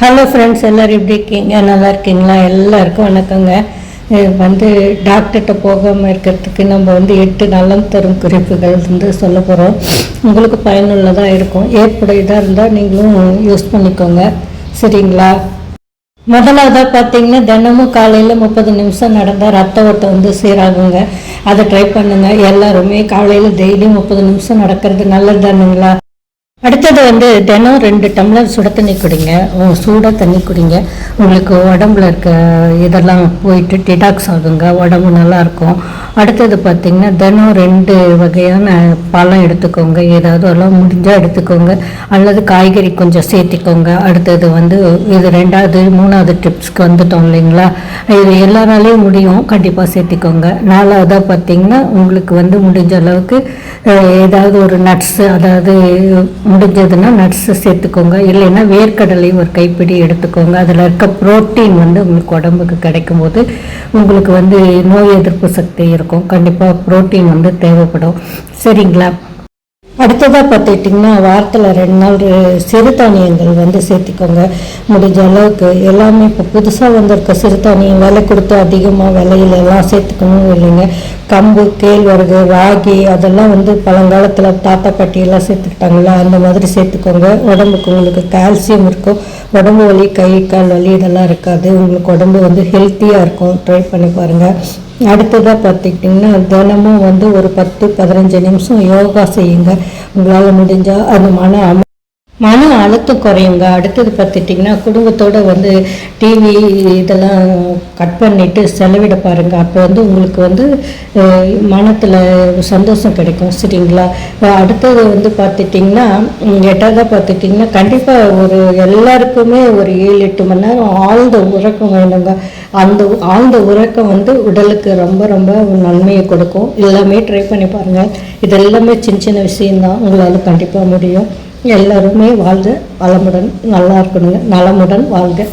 Hello friends எல்லோரும் எப்படி இருக்கீங்க? நல்லா இருக்கீங்களா? எல்லாருக்கும் வணக்கங்க. வந்து டாக்டர்கிட்ட போகாமல் இருக்கிறதுக்கு நம்ம வந்து எட்டு நலம் தரும் குறிப்புகள் வந்து சொல்ல போகிறோம் உங்களுக்கு பயனுள்ளதாக இருக்கும். ஏற்புடையதாக இருந்தால் நீங்களும் யூஸ் பண்ணிக்கோங்க. சரிங்களா? முதலாவதாக பார்த்தீங்கன்னா தினமும் காலையில் முப்பது நிமிஷம் நடந்தால் ரத்த ஓட்டம் வந்து சீராகுங்க. அதை ட்ரை பண்ணுங்கள் எல்லாருமே காலையில் டெய்லியும் முப்பது நிமிஷம் நடக்கிறது நல்லது தானுங்களா அடுத்தது வந்து தினம் ரெண்டு டம்ளர் சுட தண்ணி குடிங்க. உ- சூடாக தண்ணி குடிங்க. உங்களுக்கு உடம்புல இருக்க இதெல்லாம் போயிட்டு டிடாக்ஸ் ஆகுங்க. உடம்பு நல்லா இருக்கும். அடுத்தது பார்த்தீங்கன்னா தினம் ரெண்டு வகையான பழம் எடுத்துக்கோங்க. ஏதாவது எல்லாம் முடிஞ்சால் எடுத்துக்கோங்க. அல்லது காய்கறி கொஞ்சம் சேர்த்திக்கோங்க. அடுத்தது வந்து இது ரெண்டாவது மூணாவது ட்ரிப்ஸ்க்கு வந்துட்டோம் இல்லைங்களா? இது எல்லாராலையும் முடியும். கண்டிப்பாக சேர்த்திக்கோங்க. நாலாவதாக பார்த்தீங்கன்னா உங்களுக்கு வந்து முடிஞ்ச அளவுக்கு ஏதாவது ஒரு நட்ஸு அதாவது முடிஞ்சதுன்னா நட்ஸு சேர்த்துக்கோங்க. இல்லைன்னா வேர்க்கடலையும் ஒரு கைப்பிடி எடுத்துக்கோங்க. அதில் இருக்க புரோட்டீன் வந்து உங்களுக்கு உடம்புக்கு கிடைக்கும் போது உங்களுக்கு வந்து நோய் எதிர்ப்பு சக்தி இருக்கும். கண்டிப்பாக புரோட்டீன் வந்து தேவைப்படும். சரிங்களா? அடுத்ததாக பார்த்துக்கிட்டிங்கன்னா வாரத்தில் ரெண்டு நாள் சிறுதானியங்கள் வந்து சேர்த்திக்கோங்க. முடிஞ்ச அளவுக்கு எல்லாமே இப்போ புதுசாக வந்திருக்க சிறுதானியம் விலை கொடுத்து அதிகமாக விலையில எல்லாம் சேர்த்துக்கணும் இல்லைங்க. கம்பு கேழ்வரகு ராகி அதெல்லாம் வந்து பழங்காலத்தில் தாத்தா பாட்டியெல்லாம் சேர்த்துக்கிட்டாங்களா? அந்த மாதிரி சேர்த்துக்கோங்க. உடம்புக்கு உங்களுக்கு கால்சியம் இருக்கும். உடம்பு வலி கை கால் வலி இதெல்லாம் இருக்காது. உங்களுக்கு உடம்பு வந்து ஹெல்த்தியாக இருக்கும். ட்ரை பண்ணி பாருங்கள் அடுத்ததாக பார்த்துக்கிட்டிங்கன்னா தினமும் வந்து ஒரு பத்து பதினஞ்சு நிமிஷம் யோகா செய்யுங்க. உங்களால் முடிஞ்சால் அந்த மன மன அழுத்தம் குறையுங்க. அடுத்தது பார்த்துட்டிங்கன்னா குடும்பத்தோட வந்து டிவி இதெல்லாம் கட் பண்ணிவிட்டு செலவிட பாருங்கள் அப்போ வந்து உங்களுக்கு வந்து மனத்தில் சந்தோஷம் கிடைக்கும். சரிங்களா? அடுத்தது வந்து பார்த்துட்டிங்கன்னா எட்டாவதாக பார்த்துட்டிங்கன்னா கண்டிப்பாக ஒரு எல்லாருக்குமே ஒரு ஏழு எட்டு மணி நேரம் ஆழ்ந்த உறக்கம் வேணுங்க. அந்த ஆழ்ந்த உறக்கம் வந்து உடலுக்கு ரொம்ப ரொம்ப நன்மையை கொடுக்கும். எல்லாமே ட்ரை பண்ணி பாருங்கள் இது எல்லாமே சின்ன சின்ன விஷயம்தான். உங்களால் கண்டிப்பாக முடியும். எல்லாருமே வாழ்க வளமுடன் நல்லா இருக்கணுங்க. நலமுடன் வாழ்க.